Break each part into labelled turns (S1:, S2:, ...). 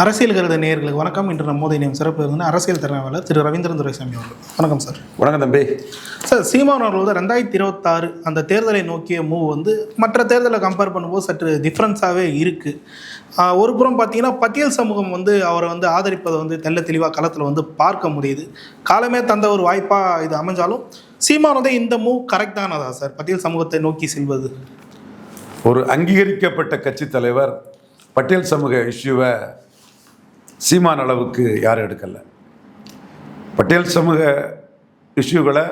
S1: அரசியல் கருத நேயர்களுக்கு வணக்கம். இன்று நம்ம மோதி நேம் சிறப்பு இருந்து அரசியல் திறனாளர் திரு ரவீந்திரன் துரைசாமி அவர்கள். வணக்கம் சார்.
S2: வணக்கம் தம்பி.
S1: சார் சீமான் அவர்கள் வந்து ரெண்டாயிரத்தி இருபத்தாறு அந்த தேர்தலை நோக்கிய மூவ் வந்து மற்ற தேர்தலை கம்பேர் பண்ணும்போது சற்று டிஃப்ரென்ஸாகவே இருக்குது ஒரு புறம் பார்த்தீங்கன்னா பட்டியல் சமூகம் வந்து அவரை வந்து ஆதரிப்பதை வந்து தெள்ள தெளிவாக களத்தில் வந்து பார்க்க முடியுது. காலமே தந்த ஒரு வாய்ப்பாக இது அமைஞ்சாலும் சீமான் வந்து இந்த மூவ் கரெக்டானதா சார்? பட்டியல் சமூகத்தை நோக்கி செல்வது.
S2: ஒரு அங்கீகரிக்கப்பட்ட கட்சி தலைவர் பட்டியல் சமூக இஷ்யூவை சீமான் அளவுக்கு யாரும் எடுக்கலை. பட்டேல் சமூக இஷ்யூகளை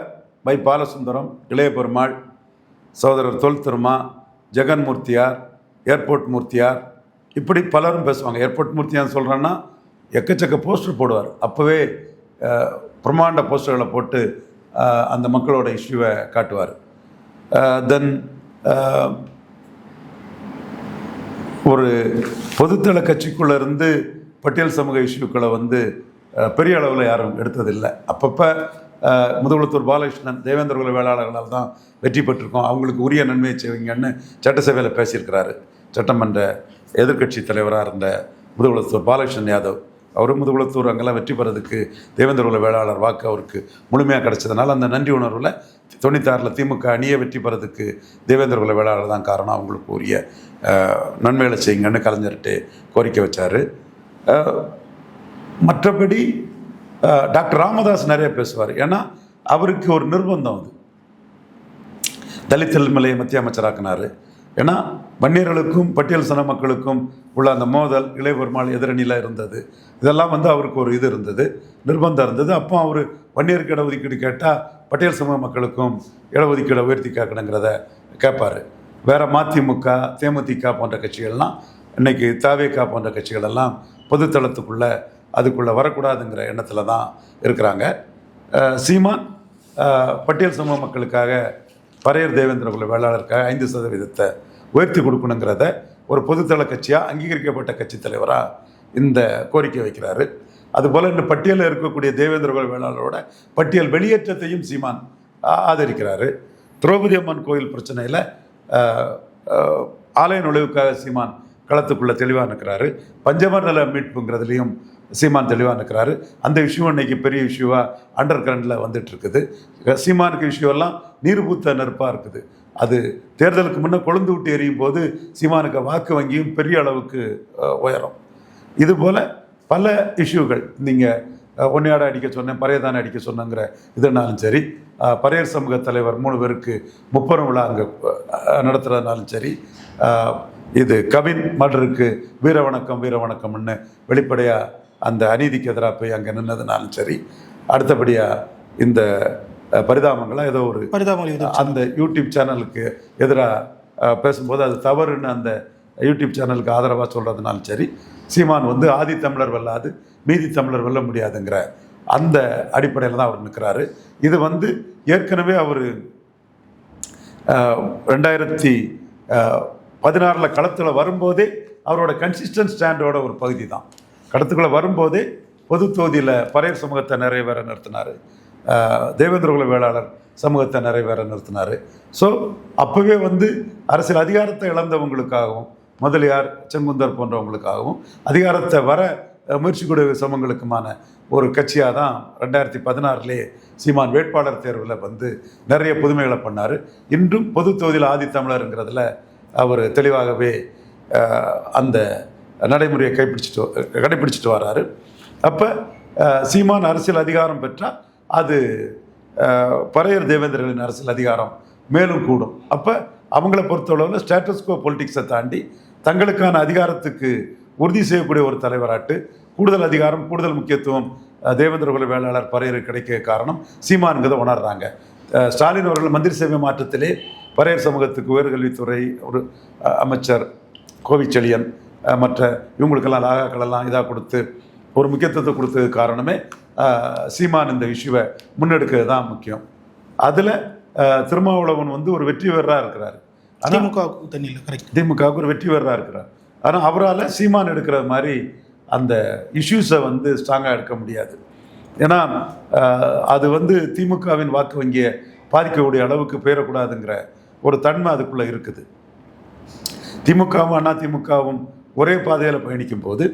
S2: வை பாலசுந்தரம் இளைய பெருமாள் சகோதரர் தொல் திருமா ஜெகன்மூர்த்தியார் ஏர்போர்ட் மூர்த்தியார் இப்படி பலரும் பேசுவாங்க. ஏர்போர்ட் மூர்த்தியார் சொல்கிறேன்னா எக்கச்சக்க போஸ்டர் போடுவார். அப்போவே பிரம்மாண்ட போஸ்டர்களை போட்டு அந்த மக்களோட இஷ்யூவை காட்டுவார். தென் ஒரு பொதுத்தள கட்சிக்குள்ளே இருந்து பட்டியல் சமூக இஷ்யூக்களை வந்து பெரிய அளவில் யாரும் எடுத்ததில்லை. அப்பப்போ முதுகுளத்தூர் பாலகிருஷ்ணன் தேவேந்திர குல வேளாளர்களால் தான் வெற்றி பெற்றிருக்கோம். அவங்களுக்கு உரிய நன்மையை செய்வீங்கன்னு சட்டசபையில் பேசியிருக்கிறாரு. சட்டமன்ற எதிர்க்கட்சி தலைவராக இருந்த முதுகுளத்தூர் பாலகிருஷ்ணன் யாதவ். அவரும் முதுகுளத்தூர் அங்கெல்லாம் வெற்றி பெறதுக்கு தேவேந்திர குல வேளாளர் வாக்கு அவருக்கு முழுமையாக கிடச்சதுனால அந்த நன்றி உணர்வில் தொண்ணூத்தாறில் திமுக அணியை வெற்றி பெறதுக்கு தேவேந்திர குல வேளாளர் தான் காரணம். அவங்களுக்கு உரிய நன்மைகளை செய்யுங்கன்னு கலைஞர்கிட்ட கோரிக்கை வச்சார். மற்றபடி டாக்டர் ராமதாஸ் நிறைய பேசுவார். ஏன்னா அவருக்கு ஒரு நிர்பந்தம் அது. தலித் தலைமலையை மத்திய அமைச்சராக்கினார். ஏன்னா வன்னியர்களுக்கும் பட்டியல் சன மக்களுக்கும் உள்ள அந்த மோதல் இளையபெருமாள் எதிரணியில் இருந்தது. இதெல்லாம் வந்து அவருக்கு ஒரு இது இருந்தது நிர்பந்தம் இருந்தது. அப்போ அவர் வன்னியருக்கு இடஒதுக்கீடு கேட்டால் பட்டியல் சமூக மக்களுக்கும் இடஒதுக்கீடை உயர்த்தி கேட்கணுங்கிறத கேட்பார். வேற மதிமுக தேமுதிக போன்ற கட்சிகள்லாம் இன்னைக்கு தாவேகா போன்ற கட்சிகள் எல்லாம் பொதுத்தளத்துக்குள்ளே அதுக்குள்ளே வரக்கூடாதுங்கிற எண்ணத்தில் தான் இருக்கிறாங்க. சீமான் பட்டியல் சமூக மக்களுக்காக பரையர் தேவேந்திர குல வேளாளருக்காக ஐந்து சதவீதத்தை உயர்த்தி கொடுக்கணுங்கிறத ஒரு பொதுத்தள கட்சியாக அங்கீகரிக்கப்பட்ட கட்சி தலைவராக இந்த கோரிக்கை வைக்கிறாரு. அதுபோல் இந்த பட்டியலில் இருக்கக்கூடிய தேவேந்திர குல வேளாளரோட பட்டியல் வெளியேற்றத்தையும் சீமான் ஆதரிக்கிறாரு. திரௌபதி அம்மன் கோயில் பிரச்சனையில் ஆலய நுழைவுக்காக சீமான் களத்துக்குள்ளே தெளிவாக நிற்கிறாரு பஞ்சமர் நல மீட்புங்கிறதுலையும் சீமான் தெளிவாக நிற்கிறாரு அந்த விஷயம் இன்னைக்கு பெரிய இஷ்யூவாக அண்டர் கரண்டில் வந்துட்டுருக்குது. சீமானுக்கு விஷயம்லாம் எல்லாம் நெருப்பாக இருக்குது. அது தேர்தலுக்கு முன்னே கொழுந்து விட்டு எரியும் போது சீமானுக்கு வாக்கு வங்கியும் பெரிய அளவுக்கு உயரும். இதுபோல் பல இஷ்யூகள் நீங்கள் ஒன்னையாட அடிக்க சொன்னேன் பறையதானே அடிக்க சொன்னேங்கிற இதுனாலும் சரி பறையர் சமூக தலைவர் மூணு பேருக்கு முப்பெரும் விழா அங்கே நடத்துகிறதுனாலும் சரி இது கவின் மடருக்கு வீர வணக்கம் வீர வணக்கம்னு வெளிப்படையாக அந்த அநீதிக்கு எதிராக போய் அங்கே நின்னதுனாலும் சரி அடுத்தபடியாக இந்த அஹ், பரிதாபங்களா ஏதோ ஒரு அந்த யூடியூப் சேனலுக்கு எதிராக பேசும்போது அது தவறுன்னு அந்த யூடியூப் சேனலுக்கு ஆதரவாக சொல்கிறதுனாலும் சரி சீமான் வந்து ஆதி தமிழர் வெல்லாது மீதி தமிழர் வெல்ல முடியாதுங்கிற அந்த அடிப்படையில் தான் அவர் நிற்கிறாரு இது வந்து ஏற்கனவே அவர் ரெண்டாயிரத்தி பதினாறில் களத்தில் வரும்போதே அவரோட கன்சிஸ்டன்ட் ஸ்டாண்டோட ஒரு பகுதி தான் களத்துக்குள்ளே வரும்போதே பொது தொகுதியில் பறையர் சமூகத்தை நிறைவேற நிறுத்தினார். தேவேந்திரகுல வேளாளர் சமூகத்தை நிறைவேற நிறுத்தினார். ஸோ அப்போவே வந்து அரசியல் அதிகாரத்தை இழந்தவங்களுக்காகவும் முதலியார் செங்குந்தர் போன்றவங்களுக்காகவும் அதிகாரத்தை வர அஹ், முயற்சிக்கூடிய சமூகங்களுக்குமான ஒரு கட்சியாக தான் ரெண்டாயிரத்தி பதினாறுலேயே சீமான் வேட்பாளர் தேர்வில் வந்து நிறைய புதுமைகளை பண்ணார். இன்றும் பொது தொகுதியில் ஆதித்தமிழருங்கிறதுல அவர் தெளிவாகவே அந்த நடைமுறையை கைப்பிடிச்சிட்டு கடைப்பிடிச்சிட்டு வராரு. அப்போ சீமான் அரசியல் அதிகாரம் பெற்றால் அது பறையர் தேவேந்திரர்களின் அரசியல் அதிகாரம் மேலும் கூடும். அப்போ அவங்கள பொறுத்தளவில் ஸ்டேட்டஸ்கோ பொலிட்டிக்ஸை தாண்டி தங்களுக்கான அதிகாரத்துக்கு உறுதி செய்யக்கூடிய ஒரு தலைவராட்டு கூடுதல் அதிகாரம் கூடுதல் முக்கியத்துவம் அஹ், தேவேந்திர குல வேளாளர் பறையர் கிடைக்க காரணம் சீமானுங்கிறத உணர்றாங்க. ஸ்டாலின் அவர்கள் மந்திரி சேவை மாற்றத்திலே பறையர் சமூகத்துக்கு உயர்கல்வித்துறை ஒரு அமைச்சர் கோவிச்செழியன் மற்ற இவங்களுக்கெல்லாம் லாகாக்களெல்லாம் இதாக கொடுத்து ஒரு முக்கியத்துவத்தை கொடுத்ததுக்கு காரணமே சீமான் இந்த இஷ்யூவை முன்னெடுக்கிறது தான் முக்கியம். அதில் திருமாவளவன் வந்து ஒரு வெற்றி வீரராக இருக்கிறாரு.
S1: திமுக
S2: திமுகவுக்கு ஒரு வெற்றி வீரராக இருக்கிறார். ஆனால் அவரால் சீமான் எடுக்கிற மாதிரி அந்த இஷ்யூஸை வந்து ஸ்ட்ராங்காக எடுக்க முடியாது. ஏன்னா அது வந்து திமுகவின் வாக்கு வங்கியை பாதிக்கக்கூடிய அளவுக்கு போயிடக்கூடாதுங்கிற ஒரு தன்மை அதுக்குள்ளே இருக்குது. திமுகவும் அண்ணா திமுகவும் ஒரே பாதையில் பயணிக்கும் போது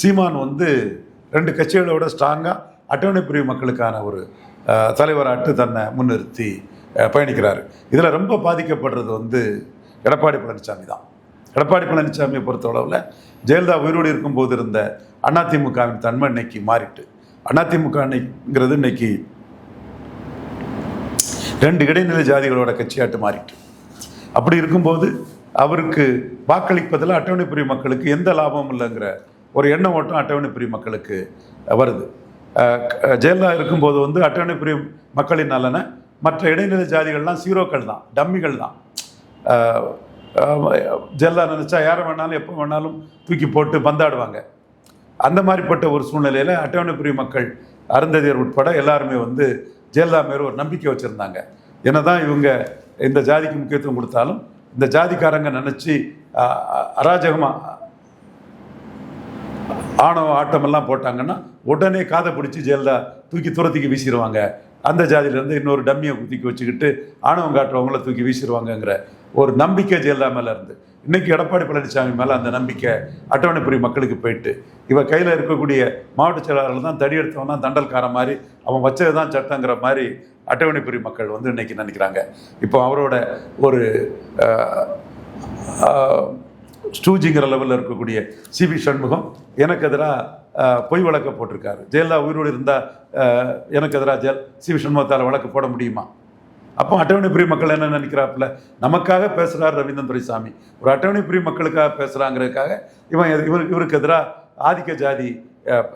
S2: சீமான் வந்து ரெண்டு கட்சிகளோட ஸ்ட்ராங்காக அட்டவணை பிரிவு மக்களுக்கான ஒரு தலைவராட்டு தன்னை முன்னிறுத்தி பயணிக்கிறார். இதில் ரொம்ப பாதிக்கப்படுறது வந்து எடப்பாடி பழனிசாமி தான். எடப்பாடி பழனிசாமியை பொறுத்தளவில் ஜெயலலிதா உயிரோடு இருக்கும்போது இருந்த அதிமுகவின் தன்மை இன்னைக்கு மாறிட்டு அதிமுக இன்னைங்கிறது இன்னைக்கு ரெண்டு இடைநிலை ஜாதிகளோட கட்சியாட்டு மாறிட்டு. அப்படி இருக்கும்போது அவருக்கு வாக்களிப்பதில் அட்டவணை பிரிவு மக்களுக்கு எந்த லாபமும் இல்லைங்கிற ஒரு எண்ணம் ஓட்டம் அட்டவணை பிரிவு மக்களுக்கு வருது. ஜெயலலிதா இருக்கும்போது வந்து அட்டவணை பிரிவு மக்களின் நலனை மற்ற இடைநிலை ஜாதிகள்லாம் சீரோக்கள் தான் டம்மிகள் தான். ஜெயலலிதா நினச்சா யாரை வேணாலும் எப்போ வேணாலும் தூக்கி போட்டு பந்தாடுவாங்க. அந்த மாதிரிப்பட்ட ஒரு சூழ்நிலையில் அட்டவணை பிரிவு மக்கள் அருந்ததியர் உட்பட எல்லாருமே வந்து ஜெயலலிதா மேலே ஒரு நம்பிக்கை வச்சுருந்தாங்க. என்ன தான் இவங்க இந்த ஜாதிக்கு முக்கியத்துவம் கொடுத்தாலும் இந்த ஜாதிக்காரங்க நினச்சி அராஜகமாக ஆணவ ஆட்டமெல்லாம் போட்டாங்கன்னா உடனே காதை பிடிச்சி ஜெயலலிதா தூக்கி துரத்திக்கு வீசிடுவாங்க அந்த ஜாதியிலேருந்து இன்னொரு டம்மியை தூக்கி வச்சுக்கிட்டு ஆணவம் காட்டுறவங்கள தூக்கி வீசிடுவாங்கங்கிற ஒரு நம்பிக்கை ஜெயலலிதா மேலே இருந்து. இன்னைக்கு எடப்பாடி பழனிசாமி மேலே அந்த நம்பிக்கை அட்டவணைப்புரி மக்களுக்கு போயிட்டு இவன் கையில் இருக்கக்கூடிய மாவட்ட செயலாளர்கள் தான் தடி எடுத்தவன் தான் தண்டல்கார மாதிரி அவன் வச்சது தான் சட்டங்கிற மாதிரி அட்டவணைப்புரி மக்கள் வந்து இன்னைக்கு நினைக்கிறாங்க. இப்போ அவரோட ஒரு ஸ்டூஜிங்கிற லெவலில் இருக்கக்கூடிய சிபி சண்முகம் எனக்கு எதிராக பொய் வழக்க போட்டிருக்காரு. ஜெயலலிதா உயிரோடு இருந்தால் எனக்கு எதிராக ஜெயல் சிபி சண்முகத்தால் வழக்கு போட முடியுமா? அப்போ அட்டவணை பிரி மக்கள் என்ன நினைக்கிறாப்புல? நமக்காக பேசுகிறார் ரவீந்திரன் துரைசாமி. ஒரு அட்டவணை பிரி மக்களுக்காக பேசுகிறாங்கிறதுக்காக இவன் எது- இவருக்கு எதிராக ஆதிக்க ஜாதி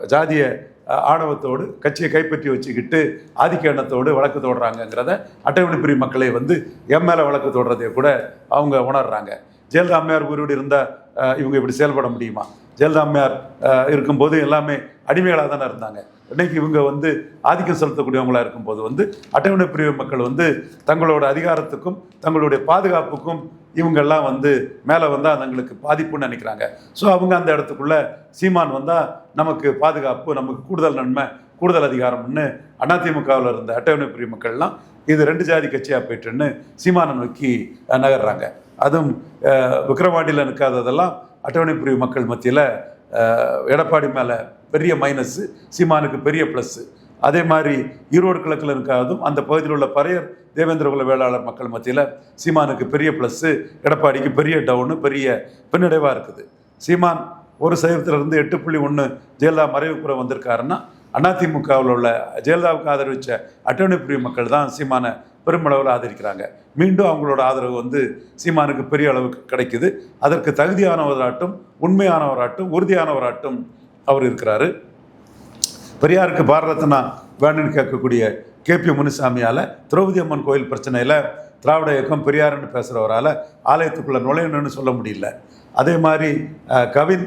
S2: ஜாதிய ஆணவத்தோடு கட்சியை கைப்பற்றி வச்சுக்கிட்டு ஆதிக்க எண்ணத்தோடு வழக்கு தொடுறாங்கங்கிறத அட்டவணை பிரி மக்களை வந்து எம் மேலே வழக்கு தொடர்றதை கூட அவங்க உணர்றாங்க. ஜெயலலிதா அம்மையார் உயிரோடு இருந்தால் இவங்க இப்படி செயல்பட முடியுமா? ஜெயலலிதா அம்மையார் இருக்கும்போது எல்லாமே அடிமைகளாக தானே இருந்தாங்க. இன்னைக்கு இவங்க வந்து ஆதிக்கம் செலுத்தக்கூடியவங்களாக இருக்கும்போது வந்து அட்டவணை பிரிவு மக்கள் வந்து தங்களோட அதிகாரத்துக்கும் தங்களுடைய பாதுகாப்புக்கும் இவங்கெல்லாம் வந்து மேலே வந்தால் தங்களுக்கு பாதிப்புன்னு நினைக்கிறாங்க. ஸோ அவங்க அந்த இடத்துக்குள்ள சீமான் வந்தால் நமக்கு பாதுகாப்பு நமக்கு கூடுதல் நன்மை கூடுதல் அதிகாரம்னு அதிமுகவில் இருந்த அட்டவணை பிரிவு மக்கள்லாம் இது ரெண்டு ஜாதி கட்சியாக போயிட்டுன்னு சீமானை நோக்கி நகர்றாங்க. அதுவும் விக்ரவாண்டியில் நிற்காததெல்லாம் அட்டவணை மக்கள் மத்தியில் எடப்பாடி மேலே பெரிய மைனஸ்ஸு சீமானுக்கு பெரிய ப்ளஸ்ஸு அதே மாதிரி ஈரோடு கிழக்கில் இருக்காதும் அந்த பகுதியில் உள்ள பறையர் தேவேந்திரகுல வேளாளர் மக்கள் மத்தியில் சீமானுக்கு பெரிய ப்ளஸ்ஸு எடப்பாடிக்கு பெரிய டவுனு பெரிய பின்னடைவாக இருக்குது. சீமான் ஒரு சதவீதத்திலிருந்து எட்டு புள்ளி ஒன்று ஜெயலலிதா மறைவுக்குற வந்திருக்காருன்னா அதிமுகவில் உள்ள ஜெயலலிதாவுக்கு ஆதரவிச்ச அட்டவணை பிரிவு மக்கள் தான் சீமானை பெருமளவில் ஆதரிக்கிறாங்க. மீண்டும் அவங்களோட ஆதரவு வந்து சீமானுக்கு பெரிய அளவுக்கு கிடைக்குது. அதற்கு தகுதியானவராட்டும் உண்மையானவராட்டும் உறுதியானவராட்டும் அவர் இருக்கிறாரு. பெரியாருக்கு பாரத ரத்னா வேணும்னு கேட்கக்கூடிய கே பி முனுசாமியால் திரௌபதி அம்மன் கோயில் பிரச்சனையில் திராவிட இயக்கம் பெரியாருன்னு பேசுகிறவரால் ஆலயத்துக்குள்ளே நுழையணும்னு சொல்ல முடியல. அதே மாதிரி கவின்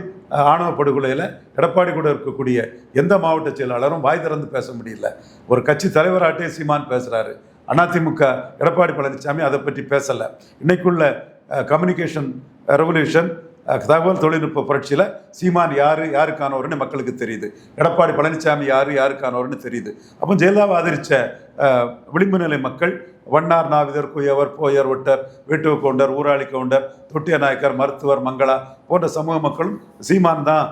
S2: ஆணவ படுகொலையில் எடப்பாடி கூட இருக்கக்கூடிய எந்த மாவட்ட செயலாளரும் வாய் திறந்து பேச முடியல. ஒரு கட்சி தலைவராட்டே சீமான் பேசுகிறாரு அதிமுக எடப்பாடி பழனிசாமி அதை பற்றி பேசலை. இன்னைக்குள்ள கம்யூனிகேஷன் ரெவல்யூஷன் தகவல் தொழில்நுட்ப புரட்சியில் சீமான் யார் யாருக்கானவர்னு மக்களுக்கு தெரியுது. எடப்பாடி பழனிசாமி யார் யாருக்கானவர்னு தெரியுது. அப்போ ஜெயலலிதாவை ஆதரித்த விளிம்பு நிலை மக்கள் வண்ணார் நாவிதர் குயவர் போயர் ஒட்டர் வீட்டு கவுண்டர் ஊராளி கவுண்டர் தொட்டிய நாயக்கர் மருத்துவர் மங்களா போன்ற சமூக மக்களும் சீமான் தான்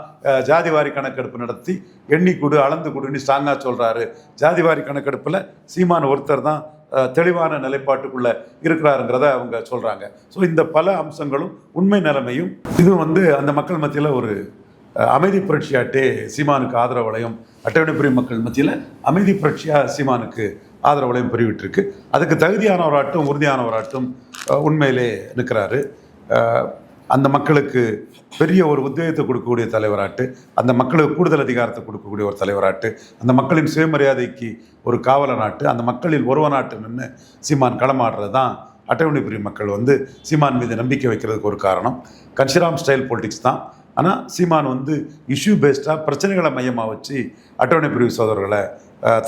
S2: ஜாதிவாரி கணக்கெடுப்பு நடத்தி எண்ணி கொடு அளந்து கொடுன்னு ஸ்ட்ராங்காக சொல்கிறாரு ஜாதிவாரி கணக்கெடுப்பில் சீமான் ஒருத்தர் தான் தெளிவான நிலைப்பாட்டுக்குள்ள இருக்கிறாருங்கிறத அவங்க சொல்கிறாங்க ஸோ இந்த பல அம்சங்களும் உண்மை நிலைமையும் இது வந்து அந்த மக்கள் மத்தியில் ஒரு அமைதி புரட்சியாட்டே சீமானுக்கு ஆதரவலையும் வளையம் மக்கள் மத்தியில் அமைதி புரட்சியாக சீமானுக்கு ஆதரவலையும் வளையம் பெருவிட்டிருக்கு அதுக்கு தகுதியானவராட்டும் உறுதியானவராட்டும் உண்மையிலே நிற்கிறாரு. அந்த மக்களுக்கு பெரிய ஒரு உத்வேகத்தை கொடுக்கக்கூடிய தலைவராட்டு அந்த மக்களுக்கு கூடுதல் அதிகாரத்தை கொடுக்கக்கூடிய ஒரு தலைவராட்டு அந்த மக்களின் சுயமரியாதைக்கு ஒரு காவல நாட்டு அந்த மக்களில் ஒருவ நாட்டு நின்று சீமான் களமாடுறது தான் அட்டவணை பிரிவு மக்கள் வந்து சீமான் மீது நம்பிக்கை வைக்கிறதுக்கு ஒரு காரணம். கன்ஷிராம் ஸ்டைல் பொலிட்டிக்ஸ் தான். ஆனால் சீமான் வந்து இஷ்யூ பேஸ்டாக பிரச்சனைகளை மையமாக வச்சு அட்டவணை பிரிவு சோதரர்களை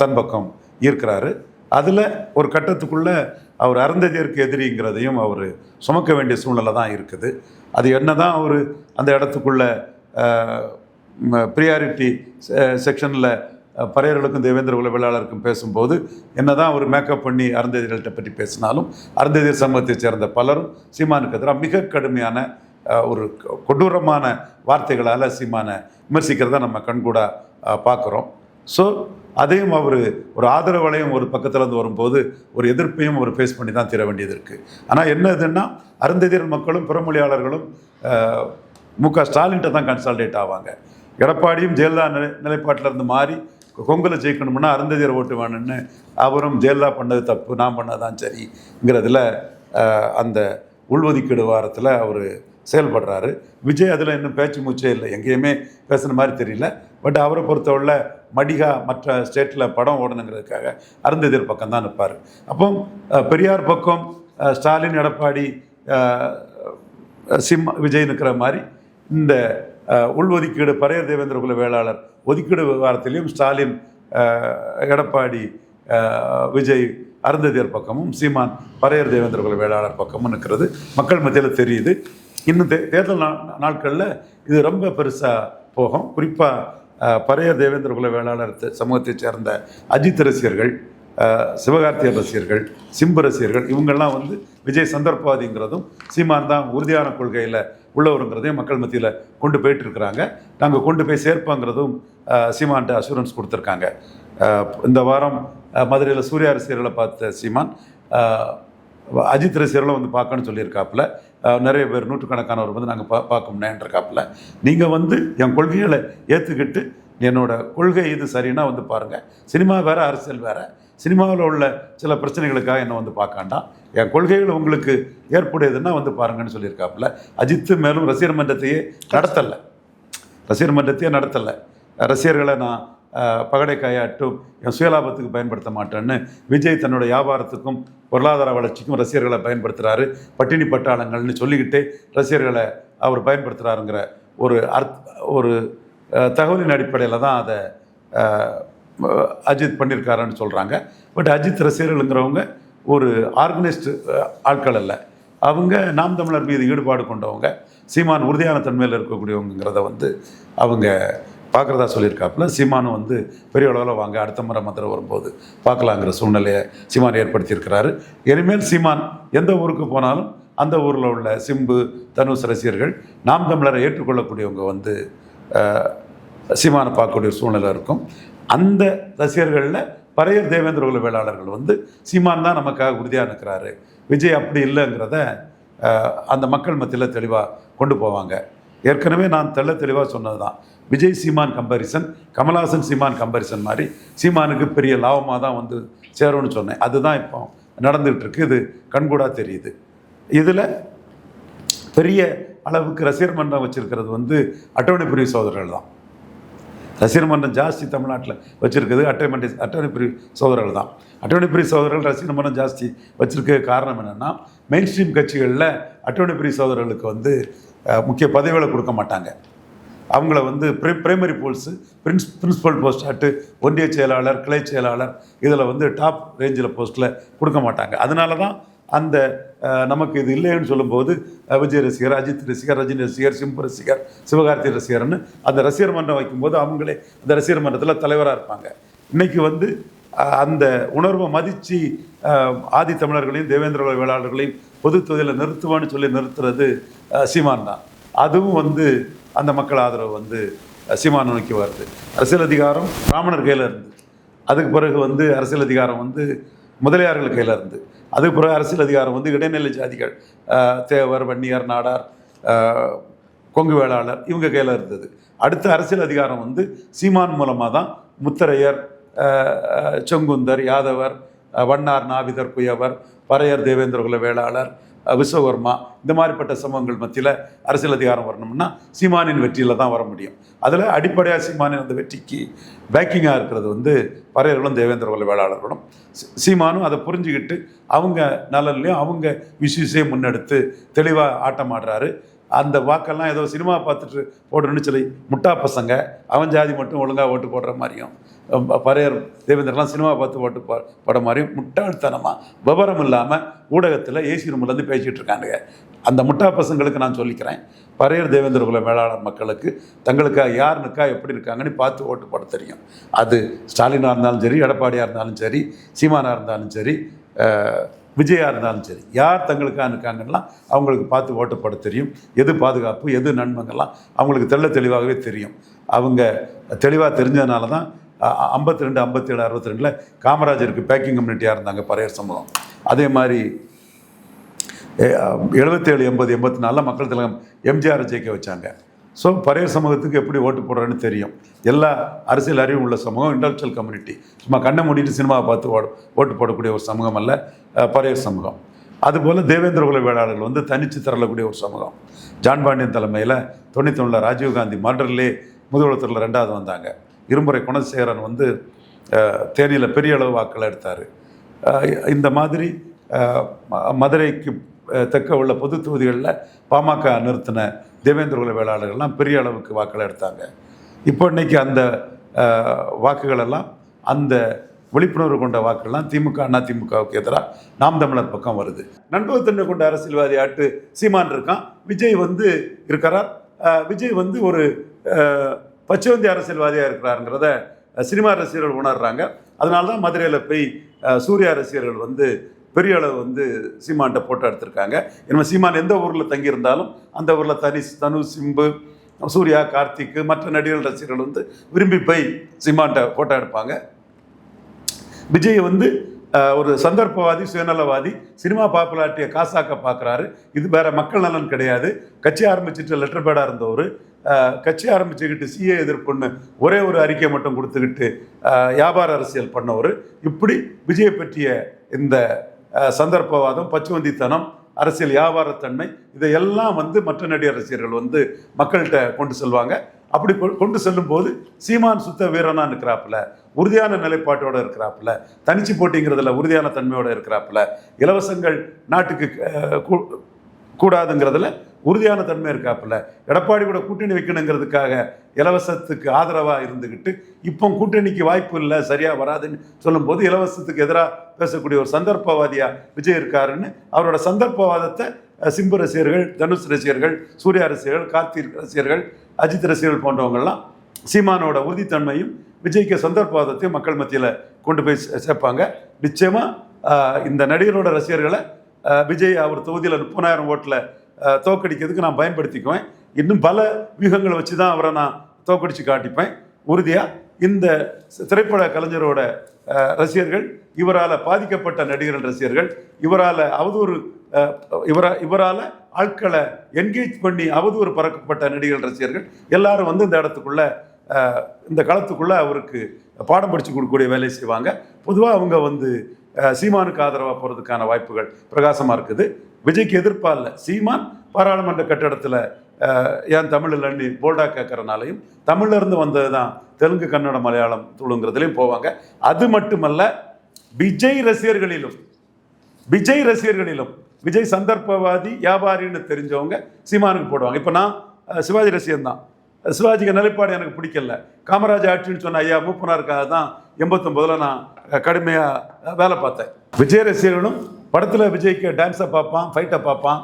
S2: தன் பக்கம் ஈர்க்கிறாரு. அதில் ஒரு கட்டத்துக்குள்ளே அவர் அருந்ததியருக்கு எதிரிங்கிறதையும் அவர் சுமக்க வேண்டிய சூழ்நிலை தான் இருக்குது. அது என்ன தான் அவர் அந்த இடத்துக்குள்ள ப்ரியாரிட்டி செக்ஷனில் பறையர்களுக்கும் தேவேந்திர உளவியலாளருக்கும் பேசும்போது பேசும்போது என்னதான் அவர் மேக்கப் பண்ணி அருந்ததியர்கள்ட்ட பற்றி பேசினாலும் அருந்ததியர் சமூகத்தைச் சேர்ந்த பலரும் சீமானுக்கு எதிராக மிக கடுமையான ஒரு கொடூரமான வார்த்தைகளால் சீமானை விமர்சிக்கிறத நம்ம கண்கூடாக பார்க்குறோம் ஸோ அதையும் அவர் ஒரு ஆதரவலையும் ஒரு பக்கத்துல இருந்து வரும்போது ஒரு எதிர்ப்பையும் அவர் ஃபேஸ் பண்ணி தான் தீர வேண்டியது இருக்குது ஆனால் என்ன இதுன்னா அருந்ததியர் மக்களும் பிறமொழியாளர்களும் மு க ஸ்டாலின்கிட்ட தான் கன்சால்டேட் ஆவாங்க. எடப்பாடியும் ஜெயலலிதா நிலை நிலைப்பாட்டிலேருந்து மாறி கொங்கலை ஜெயிக்கணும்னா அருந்ததியர் ஓட்டு வேணும்னு அவரும் ஜெயலலிதா பண்ணது தப்பு நான் பண்ணதான் சரிங்கிறதுல அந்த உள்ஒதுக்கீடு வாரத்தில் அவர் செயல்படுறாரு. விஜய் அதில் இன்னும் பேச்சு மூச்சே இல்லை. எங்கேயுமே பேசுன மாதிரி தெரியல. பட் அவரை பொறுத்தவரை மடிகா மற்ற ஸ்டேட்டில் படம் ஓடணுங்கிறதுக்காக அருந்ததியர் பக்கம் தான் நிற்பார் அப்போ பெரியார் பக்கம் ஸ்டாலின் எடப்பாடி சிம் விஜய் நிற்கிற மாதிரி இந்த உள்ஒதுக்கீடு பரையர் தேவேந்திர குல வேளாளர் ஒதுக்கீடு விவகாரத்திலையும் ஸ்டாலின் எடப்பாடி விஜய் அருந்ததியர் பக்கமும் சீமான் பரையர் தேவேந்திர குல வேளாளர் பக்கமும் நிற்கிறது மக்கள் மத்தியில் தெரியுது. இன்னும் தே தேர்தல் நா நாட்களில் இது ரொம்ப பெருசாக போகும். குறிப்பாக பழைய தேவேந்திர குல வேளாளர் சமூகத்தைச் சேர்ந்த அஜித் ரசிகர்கள் சிவகார்த்திய ரசிகர்கள் சிம்பு ரசிகர்கள் இவங்கெல்லாம் வந்து விஜய் சந்தர்ப்பவாதிங்கிறதும் சீமான் தான் உறுதியான கொள்கையில் உள்ளவருங்கிறதையும் மக்கள் மத்தியில் கொண்டு போயிட்டு இருக்கிறாங்க நாங்கள் கொண்டு போய் சேர்ப்போங்கிறதும் சீமான்ட்ட அஷூரன்ஸ் கொடுத்துருக்காங்க. இந்த வாரம் மதுரையில் சூர்யா ரசிகர்களை பார்த்த சீமான் அஜித் ரசிகர்களும் வந்து பார்க்கணும்னு சொல்லியிருக்காப்புல. நிறைய பேர் நூற்றுக்கணக்கானவர் வந்து நாங்கள் பா பார்க்க முடியன்றிருக்காப்புல நீங்கள் வந்து என் கொள்கைகளை ஏற்றுக்கிட்டு என்னோட கொள்கை இது சரின்னா வந்து பாருங்கள் சினிமா வேறு அரசியல் வேறு. சினிமாவில் உள்ள சில பிரச்சனைகளுக்காக என்ன வந்து பார்க்காண்டாம் என் கொள்கைகள் உங்களுக்கு ஏற்புடையதுன்னா வந்து பாருங்கன்னு சொல்லியிருக்காப்புல. அஜித்து மேலும் ரசிகர் மன்றத்தையே நடத்தலை. ரசிகர் மன்றத்தையே நடத்தலை. ரசிகர்களை நான் அஹ், பகடைக்காயாட்டும் என் சுயலாபத்துக்கு பயன்படுத்த மாட்டேன்னு விஜய் தன்னோட வியாபாரத்துக்கும் பொருளாதார வளர்ச்சிக்கும் ரசிகர்களை பயன்படுத்துகிறாரு பட்டினி பட்டாளங்கள்னு சொல்லிக்கிட்டே ரசிகர்களை அவர் பயன்படுத்துகிறாருங்கிற ஒரு அர்த் ஒரு தகவலின் அடிப்படையில் தான் அதை அஜித் பண்ணியிருக்காருன்னு சொல்கிறாங்க பட் அஜித் ரசிகர்களுங்கிறவங்க ஒரு ஆர்கனைஸ்டு ஆட்கள் அல்ல. அவங்க நாம் தமிழர் மீது ஈடுபாடு கொண்டவங்க. சீமான் உறுதியான தன்மையில் இருக்கக்கூடியவங்கிறத வந்து அவங்க பார்க்குறதா சொல்லியிருக்காப்புல சீமானும் வந்து பெரிய அளவில் வாங்க அடுத்த முறை மதுரை வரும்போது பார்க்கலாங்கிற சூழ்நிலையை சீமான் ஏற்படுத்தியிருக்கிறாரு. இனிமேல் சீமான் எந்த ஊருக்கு போனாலும் அந்த ஊரில் உள்ள சிம்பு தனுஷ் ரசிகர்கள் நாம் தமிழரை ஏற்றுக்கொள்ளக்கூடியவங்க வந்து சீமானை பார்க்கக்கூடிய சூழ்நிலை இருக்கும். அந்த ரசிகர்களில் பரையர் தேவேந்திர குல வேளாளர்கள் வந்து சீமான் தான் நமக்காக உறுதியாக நிற்கிறாரு விஜய் அப்படி இல்லைங்கிறத அந்த மக்கள் மத்தியில் தெளிவாக கொண்டு போவாங்க. ஏற்கனவே நான் தெள்ள தெளிவாக சொன்னது தான் விஜய் சீமான் கம்பாரிசன் கமலாசன் சீமான் கம்பாரிசன் மாதிரி சீமானுக்கு பெரிய லாபமாக தான் வந்து சேரும்னு சொன்னேன். அதுதான் இப்போ நடந்துகிட்ருக்கு இது கண்கூடாக தெரியுது. இதில் பெரிய அளவுக்கு ரசிகர் மன்றம் வச்சுருக்கிறது வந்து அட்டவணை பிரிவு சோதரர்கள் தான். ரசிகர் மன்றம் ஜாஸ்தி தமிழ்நாட்டில் வச்சிருக்கிறது அட்டவணை அட்டவணை பிரிவு சோதரர்கள் தான். அட்டவணை பிரிவு சோதரர்கள் ரசிகர் மன்றம் ஜாஸ்தி வச்சுருக்க காரணம் என்னென்னா மெயின் ஸ்ட்ரீம் கட்சிகளில் அட்டவணை பிரிவு சோதரர்களுக்கு வந்து முக்கிய பதவிகளை கொடுக்க மாட்டாங்க. அவங்கள வந்து ப்ரி பிரைமரி போல்ஸு பிரின்ஸ் பிரின்ஸிபல் போஸ்ட் அட்டு ஒன்றிய செயலாளர் கிளை செயலாளர் இதில் வந்து டாப் ரேஞ்சில் போஸ்ட்டில் கொடுக்க மாட்டாங்க. அதனால தான் அந்த நமக்கு இது இல்லைன்னு சொல்லும்போது விஜய் ரசிகர் அஜித் ரசிகர் ரஜினி ரசிகர் சிம்பு ரசிகர் சிவகார்த்தி ரசிகர்னு அந்த ரசிகர் மன்றம் வைக்கும்போது அவங்களே அந்த ரசிகர் மன்றத்தில் தலைவராக இருப்பாங்க. இன்றைக்கி வந்து அந்த உணர்வை மதித்து ஆதி தமிழர்களையும் தேவேந்திர வேளாளர்களையும் பொது தொகுதியில் நிறுத்துவான்னு சொல்லி நிறுத்துறது சீமான் தான். அதுவும் வந்து அந்த மக்கள் ஆதரவு வந்து சீமான நோக்கி வருது. அரசியல் அதிகாரம் பிராமணர் கையில் இருந்து. அதுக்கு பிறகு வந்து அரசியல் அதிகாரம் வந்து முதலியார்கள் கையில் இருந்து. அதுக்கு பிறகு அரசியல் அதிகாரம் வந்து இடைநிலை ஜாதிகள் தேவர் வன்னியர் நாடார் கொங்கு வேளாளர் இவங்க கையில் இருந்தது. அடுத்த அரசியல் அதிகாரம் வந்து சீமான் மூலமாக தான் முத்தரையர் செங்குந்தர் யாதவர் வண்ணார் நாவிதர் குயவர் பறையர் தேவேந்திரகுல வேளாளர் விஸ்வகர்மா இந்த மாதிரிப்பட்ட சமூகங்கள் மத்தியில் அரசியல் அதிகாரம் வரணும்னா சீமானின் வெற்றியில் தான் வர முடியும். அதில் அடிப்படையாக சீமானின் அந்த வெற்றிக்கு பேக்கிங்காக இருக்கிறது வந்து பறையர்களும் தேவேந்திரகுல வேளாளர்களும். சீமானும் அதை புரிஞ்சுக்கிட்டு அவங்க நலன்லையும் அவங்க விஷயத்தையும் முன்னெடுத்து தெளிவாக ஆட்டம் ஆடுறாரு. அந்த வாக்கெல்லாம் ஏதோ சினிமா பார்த்துட்டு போடணும்னு சொல்லி முட்டா பசங்க அவன் ஜாதி மட்டும் ஒழுங்காக ஓட்டு போடுற மாதிரியும் பரையர் பறையர் தேவேந்திரலாம் சினிமா பார்த்து ஓட்டு போ போட மாதிரியும் முட்டாள்தனமாக விவரம் இல்லாமல் ஊடகத்தில் ஏசி ரூம்லேருந்து பேசிகிட்டு இருக்கானுங்க. அந்த முட்டா பசங்களுக்கு நான் சொல்லிக்கிறேன் பறையர் தேவேந்திர குல வேளாளர் மக்களுக்கு தங்களுக்காக யார் நிற்கா எப்படி இருக்காங்கன்னு பார்த்து ஓட்டு போட தெரியும். அது ஸ்டாலினாக இருந்தாலும் சரி எடப்பாடியாக இருந்தாலும் சரி சீமானாக இருந்தாலும் சரி விஜயாக விஜயா இருந்தாலும் சரி யார் தங்களுக்காக இருக்காங்கன்னா அவங்களுக்கு பார்த்து ஓட்டு போட தெரியும். எது பாதுகாப்பு எது நன்மைங்கள்லாம் அவங்களுக்கு தெள்ள தெளிவாகவே தெரியும். அவங்க தெளிவாக தெரிஞ்சதுனால தான் ஐம்பத்தி ரெண்டு ஐம்பத்தேழு அறுபத்தி ரெண்டில் காமராஜருக்கு பேக்கிங் கம்யூனிட்டியாக இருந்தாங்க பறையர் சமூகம். அதே மாதிரி எழுபத்தேழு எண்பது எண்பத்தி நாலில் மக்கள் திலகம் எம்ஜிஆரை ஜெயிக்க வச்சாங்க. ஸோ பறையர் சமூகத்துக்கு எப்படி ஓட்டு போடுறேன்னு தெரியும். எல்லா அரசியல் அறிவு உள்ள சமூகம் இன்டலெக்சுவல் கம்யூனிட்டி சும்மா கண்ணை மூடிட்டு சினிமாவை பார்த்து ஓட்டு போடக்கூடிய ஒரு சமூகம் அல்ல பழைய சமூகம். அதுபோல் தேவேந்திர குல வேளாளர்கள் வந்து தனிச்சு திரளக்கூடிய ஒரு சமூகம். ஜான் பாண்டியன் தலைமையில் தொண்ணூத்தொன்னில் ராஜீவ்காந்தி மர்டர்லே முதுகுளத்தூரில் ரெண்டாவது வந்தாங்க. இருமுறை குணசேகரன் வந்து தேனியில் பெரிய அளவு வாக்களை எடுத்தார். இந்த மாதிரி மதுரைக்கு தெற்க உள்ள பொது தொகுதிகளில் பாமக நிறுத்தின தேவேந்திர குல வேளாளர்கள்லாம் பெரிய அளவுக்கு வாக்களை எடுத்தாங்க. இப்போ இன்றைக்கி அந்த வாக்குகளெல்லாம் அந்த விழிப்புணர்வு கொண்ட வாக்கெல்லாம் திமுக அண்ணா திமுகவுக்கு எதிராக நாம் தமிழர் பக்கம் வருது. நண்பகத்தன்மை கொண்ட அரசியல்வாதி ஆட்டு சீமான் இருக்கான். விஜய் வந்து இருக்கிறார். விஜய் வந்து ஒரு அஹ், பச்சைவந்தி அரசியல்வாதியாக இருக்கிறாருங்கிறத சினிமா ரசிகர்கள் உணர்றாங்க. அதனால தான் மதுரையில் போய் சூர்யா ரசிகர்கள் வந்து பெரிய அளவு வந்து சீமான்கிட்ட போட்டோ எடுத்திருக்காங்க. என்ன சீமான் எந்த ஊரில் தங்கியிருந்தாலும் அந்த ஊரில் தனி தனு சிம்பு சூர்யா கார்த்திக்கு மற்ற நடிகர்கள் ரசிகர்கள் வந்து விரும்பி போய் சீமான்கிட்ட ஃபோட்டோ எடுப்பாங்க. விஜய் வந்து ஒரு சந்தர்ப்பவாதி சுயநலவாதி சினிமா பாப்புலாரிட்டியை காசாக்க பார்க்குறாரு இது வேற மக்கள் நலன் கிடையாது. கட்சி ஆரம்பிச்சுட்டு லெட்டர் பேடாக இருந்தவர். கட்சி ஆரம்பிச்சுக்கிட்டு சிஏ எதிர்ப்புன்னு ஒரே ஒரு அறிக்கை மட்டும் கொடுத்துக்கிட்டு வியாபார அரசியல் பண்ணவர். இப்படி விஜயை பற்றிய இந்த சந்தர்ப்பவாதம் பச்சுவந்தித்தனம் அரசியல் வியாபாரத்தன்மை இதையெல்லாம் வந்து மற்ற நடிகர் ரசிகர்கள் வந்து மக்கள்கிட்ட கொண்டு செல்வாங்க. அப்படி கொண்டு செல்லும்போது சீமான் சுத்த வீரனா இருக்கிறாப்புல உறுதியான நிலைப்பாட்டோட இருக்கிறாப்புல தனிச்சு போட்டிங்கிறதுல உறுதியான தன்மையோட இருக்கிறாப்புல இலவசங்கள் நாட்டுக்கு கூ- கூடாதுங்கிறதுல உறுதியான தன்மை இருக்காப்புல. எடப்பாடி கூட கூட்டணி வைக்கணுங்கிறதுக்காக இலவசத்துக்கு ஆதரவாக இருந்துக்கிட்டு இப்போ கூட்டணிக்கு வாய்ப்பு இல்லை சரியாக வராதுன்னு சொல்லும்போது இலவசத்துக்கு எதிராக பேசக்கூடிய ஒரு சந்தர்ப்பவாதியாக விஜய் இருக்காருன்னு அவரோட சந்தர்ப்பவாதத்தை சிம்பு ரசிகர்கள் தனுஷ் ரசிகர்கள் சூர்யா ரசிகர்கள் கார்த்திக் ரசிகர்கள் அஜித் ரசிகர்கள் போன்றவங்கள்லாம் சீமானோட உறுதித்தன்மையும் விஜய்க்கு சந்தர்ப்பவாதத்தையும் மக்கள் மத்தியில் கொண்டு போய் சே- சேர்ப்பாங்க. நிச்சயமாக இந்த நடிகரோட ரசிகர்களை விஜய் அவர் தொகுதியில் முப்பதாயிரம் ஓட்டில் தோக்கடிக்கிறதுக்கு நான் பயன்படுத்திக்குவேன். இன்னும் பல வியூகங்களை வச்சு தான் அவரை நான் தோக்கடிச்சு காட்டிப்பேன். உறுதியாக இந்த திரைப்பட கலைஞரோட ரசிகர்கள் இவரால் பாதிக்கப்பட்ட நடிகர்கள் ரசிகர்கள் இவரால் அவதூறு இவரா இவரால் ஆட்களை என்கேஜ் பண்ணி அவதூறு பறக்கப்பட்ட நடிகர்கள் ரசிகர்கள் எல்லாரும் வந்து இந்த இடத்துக்குள்ள இந்த களத்துக்குள்ளே அவருக்கு பாடம் படித்து கொடுக்கக்கூடிய வேலையை செய்வாங்க. பொதுவாக அவங்க வந்து சீமானுக்கு ஆதரவாக போகிறதுக்கான வாய்ப்புகள் பிரகாசமாக இருக்குது. விஜய்க்கு எதிர்ப்பா இல்லை. சீமான் பாராளுமன்ற கட்டடத்தில் ஏன் தமிழ் இல்லைன்னு போல்டாக கேட்குறனாலையும் தமிழ்லேருந்து வந்தது தான் தெலுங்கு கன்னடம் மலையாளம் துளுங்கிறதுலையும் போவாங்க. அது மட்டுமல்ல விஜய் ரசிகர்களிலும் விஜய் ரசிகர்களிலும் விஜய் சந்தர்ப்பவாதி வியாபாரின்னு தெரிஞ்சவங்க சீமானுக்கு போடுவாங்க. இப்போ நான் சிவாஜி ரசிகன் தான் சிவாஜிக்கு நிலைப்பாடு எனக்கு பிடிக்கல. காமராஜ் ஆட்சின்னு சொன்ன ஐயா மூப்பனாருக்காக தான் எண்பத்தொம்போதில் நான் கடுமையாக வேலை பார்த்தேன். விஜய் ரசிகர்களும் படத்தில் விஜய்க்கு டான்ஸை பார்ப்பான் ஃபைட்டை பார்ப்பான்.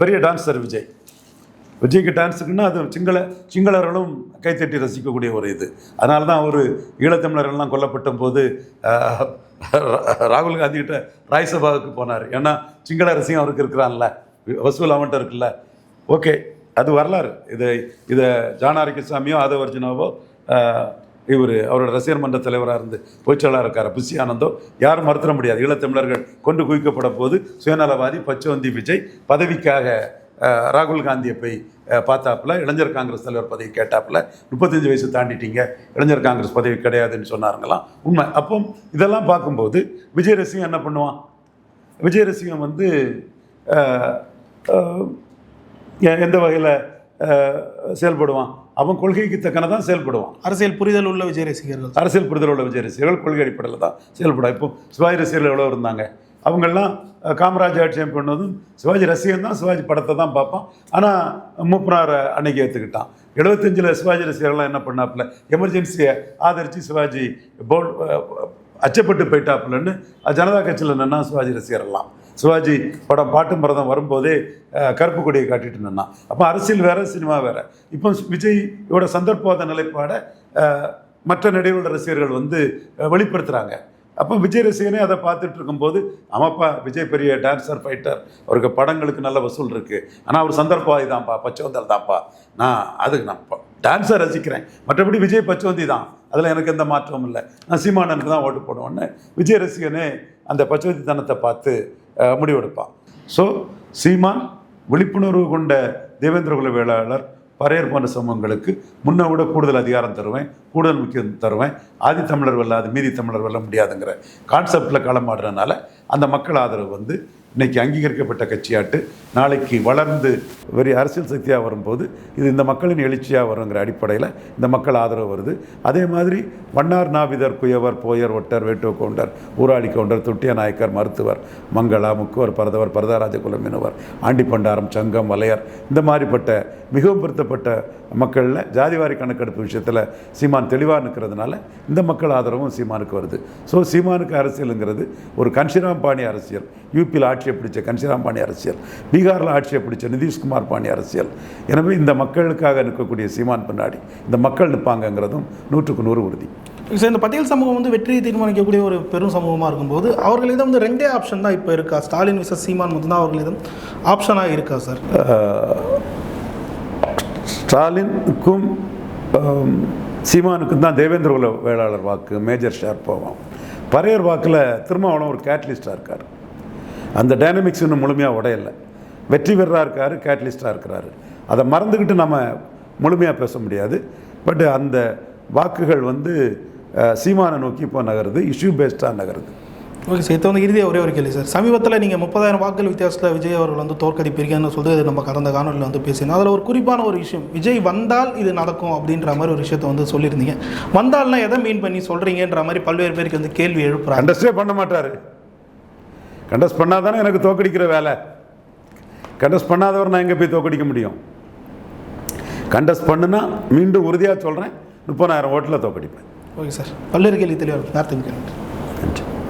S2: பெரிய டான்ஸர் விஜய். விஜய்க்கு டான்ஸுக்குன்னா அது சிங்கள சிங்களர்களும் கைத்தட்டி ரசிக்கக்கூடிய ஒரு இது. அதனால தான் அவர் ஈழத்தமிழர்கள்லாம் கொல்லப்பட்ட போது ராகுல் காந்திகிட்ட ராய்சபாவுக்கு போனார். ஏன்னா சிங்கள ரசிகம் அவருக்கு இருக்கிறான்ல. வசூல் அவன்கிட்ட இருக்குல்ல. ஓகே. அது வரலாறு. இதை இதை ஜானாரிக்கசாமியோ ஆதவர்ஜுனாவோ இவர் அவரோட ரசிகர் மன்ற தலைவராக இருந்து பொய்ச்சலாக இருக்கார் புஷி ஆனந்தோ யாரும் மறுத்துட முடியாது. ஈழத்தமிழர்கள் கொண்டு குவிக்கப்பட போது சுயநலவாதி பச்சவந்தி விஜய் பதவிக்காக ராகுல் காந்தியை போய் பார்த்தாப்புல இளைஞர் காங்கிரஸ் தலைவர் பதவி கேட்டாப்புல முப்பத்தஞ்சு வயசு தாண்டிட்டீங்க இளைஞர் காங்கிரஸ் பதவி கிடையாதுன்னு சொன்னாருங்களாம். உண்மை. அப்போ இதெல்லாம் பார்க்கும்போது விஜய் ரசிகம் என்ன பண்ணுவான்? விஜய் ரசிகம் வந்து எந்த வகையில் செயல்படுவான்? அவன் கொள்கைக்கு தக்கன தான் செயல்படுவான்.
S1: அரசியல் புரிதல் உள்ள விஜய் ரசிகர்கள்
S2: அரசியல் புரிதல் உள்ள விஜய் ரசிகர்கள் கொள்கை அடிப்படையில் தான் செயல்படும் இப்போ சிவாஜி ரசிகர்கள் எவ்வளோ இருந்தாங்க? அவங்கெல்லாம் காமராஜ் ஆட்சியம் பண்ணதும் சிவாஜி ரசிகன் தான் சிவாஜி படத்தை தான் பார்ப்பான். ஆனால் மூப்பனாரை அன்னைக்கு ஏற்றுக்கிட்டான் எழுபத்தஞ்சில் சிவாஜி ரசிகர்கள்லாம் என்ன பண்ணாப்புல? எமர்ஜென்சியை ஆதரித்து சிவாஜி போல் அச்சப்பட்டு போயிட்டாப்புலன்னு ஜனதா கட்சியில் நின்னா சிவாஜி ரசிகர்லாம் சிவாஜி படம் பாட்டும் பரதம் வரும்போதே கருப்பு கொடியை காட்டிட்டு நின்னான் அப்போ அரசியல் வேற சினிமா வேற. இப்போ விஜயோட சந்தர்ப்பவாத நிலைப்பாடை மற்ற நடிகர்களோட ரசிகர்கள் வந்து வெளிப்படுத்துகிறாங்க அப்போ விஜய் ரசிகனே அதை பார்த்துட்டு இருக்கும்போது ஆமாப்பா விஜய் பெரிய டான்ஸர் ஃபைட்டர் அவருக்கு படங்களுக்கு நல்ல வசூல் இருக்குது ஆனால் அவர் சந்தர்ப்பவாதி தான்ப்பா பச்சவந்தல் தான்ப்பா நான் அதுக்கு நான் டான்ஸை ரசிக்கிறேன். மற்றபடி விஜய் பச்சவந்தி தான் அதில் எனக்கு எந்த மாற்றமும் இல்லை. நான் சீமானனுக்கு தான் ஓட்டு போடுவேன்னு விஜய் ரசிகனே அந்த பச்சவந்தித்தனத்தை பார்த்து முடிவெடுப்பான். ஸோ சீமான் விழிப்புணர்வு கொண்ட தேவேந்திரகுல வேளாளர் பறையர் போன்ற சமூகங்களுக்கு முன்ன விட கூடுதல் அதிகாரம் தருவேன் கூடுதல் முக்கியம் தருவேன். ஆதி தமிழர் வெல்லாது மீதி தமிழர் வெல்ல முடியாதுங்கிற கான்செப்டில் களமாடுறதுனால அந்த மக்கள் ஆதரவு வந்து இன்னைக்கு அங்கீகரிக்கப்பட்ட கட்சியாட்டு நாளைக்கு வளர்ந்து வெறி அரசியல் சக்தியாக வரும்போது இது இந்த மக்களின் எழுச்சியாக வருங்கிற அடிப்படையில் இந்த மக்கள் ஆதரவு வருது. அதே மாதிரி வண்ணார் நாவிதர் குயவர் போயர் ஒட்டர் வேட்டு கவுண்டர் ஊராளி கவுண்டர் துட்டிய நாயக்கர் மருத்துவர் மங்களா முக்குவர் பரதவர் பரதராஜ குலமினவர் ஆண்டி பண்டாரம் சங்கம் வலையர் இந்த மாதிரிப்பட்ட மிகவும் பொருத்தப்பட்ட மக்களில் ஜாதிவாரி கணக்கெடுப்பு விஷயத்தில் சீமான் தெளிவாக நிற்கிறதுனால இந்த மக்கள் ஆதரவும் சீமானுக்கு வருது. ஸோ சீமானுக்கு அரசியலுங்கிறது ஒரு கன்ஷிராம் பாணி அரசியல். யூபியில் ஆட்சியை பிடிச்ச கன்ஷிராம் பாணி அரசியல் பீகாரில் ஆட்சியை பிடிச்ச நிதிஷ்குமார் பாணி அரசியல். எனவே இந்த மக்களுக்காக நிற்கக்கூடிய சீமான் பின்னாடி இந்த மக்கள் நிற்பாங்கங்கிறதும் நூற்றுக்கு நூறு உறுதி.
S1: சார் இந்த பட்டியல் சமூகம் வந்து வெற்றியை தீர்மானிக்கக்கூடிய ஒரு பெரும் சமூகமாக இருக்கும்போது அவர்களிடம் வந்து ரெண்டே ஆப்ஷன் தான் இப்போ இருக்கா? ஸ்டாலின் விசஸ் சீமான் மட்டும்தான் அவர்களிடம் ஆப்ஷனாக இருக்கா சார்
S2: ஸ்டாலினுக்கும் சீமானுக்கும் தான் தேவேந்திர குல வேளாளர் வாக்கு மேஜர் ஷேர் போகும் பறையர் வாக்கில் திருமாவளவன் ஒரு கேட்லிஸ்டாக இருக்கார். அந்த டைனமிக்ஸ் இன்னும் முழுமையாக உடையலை. வெற்றி பெறா இருக்கார் கேட்லிஸ்டாக இருக்கிறாரு. அதை மறந்துக்கிட்டு நம்ம முழுமையாக பேச முடியாது. பட் அந்த வாக்குகள் வந்து சீமானை நோக்கி இப்போ நகருது இஷ்யூ பேஸ்டாக நகருது.
S1: ஓகே சார் இப்போ வந்து இறுதியாக ஒரே ஒரு கேள்வி சார். சமீபத்தில் நீங்கள் முப்பதாயிரம் வாக்குகள் வித்தியாசத்தில் விஜய் அவர்கள் வந்து தோற்கடிப்பீங்கன்னு சொல்லிட்டு இது நம்ம கடந்த காணொலியில் வந்து பேசினோம். அதில் ஒரு குறிப்பான ஒரு விஷயம் விஜய் வந்தால் இது நடக்கும் அப்படின்ற மாதிரி ஒரு விஷயத்தை வந்து சொல்லியிருந்தீங்க. வந்தால்னா எதை மீன் பண்ணி சொல்கிறீங்கன்ற மாதிரி பல்வேறு பேருக்கு வந்து கேள்வி எழுப்புறாங்க.
S2: கண்டஸ்டே பண்ண மாட்டார். கண்டஸ்ட் பண்ணாதானே எனக்கு தோக்கடிக்கிற வேலை? கண்டஸ்ட் பண்ணாதவர் நான் எங்கே போய் தோக்கடிக்க முடியும்? கண்டஸ்ட் பண்ணுனா மீண்டும் உறுதியாக சொல்கிறேன் முப்பதாயிரம் ஓட்டில் தோக்கடிப்பேன்.
S1: Okay sir. பல்வேறு கேள்வி தெளிவாக
S2: நன்றி.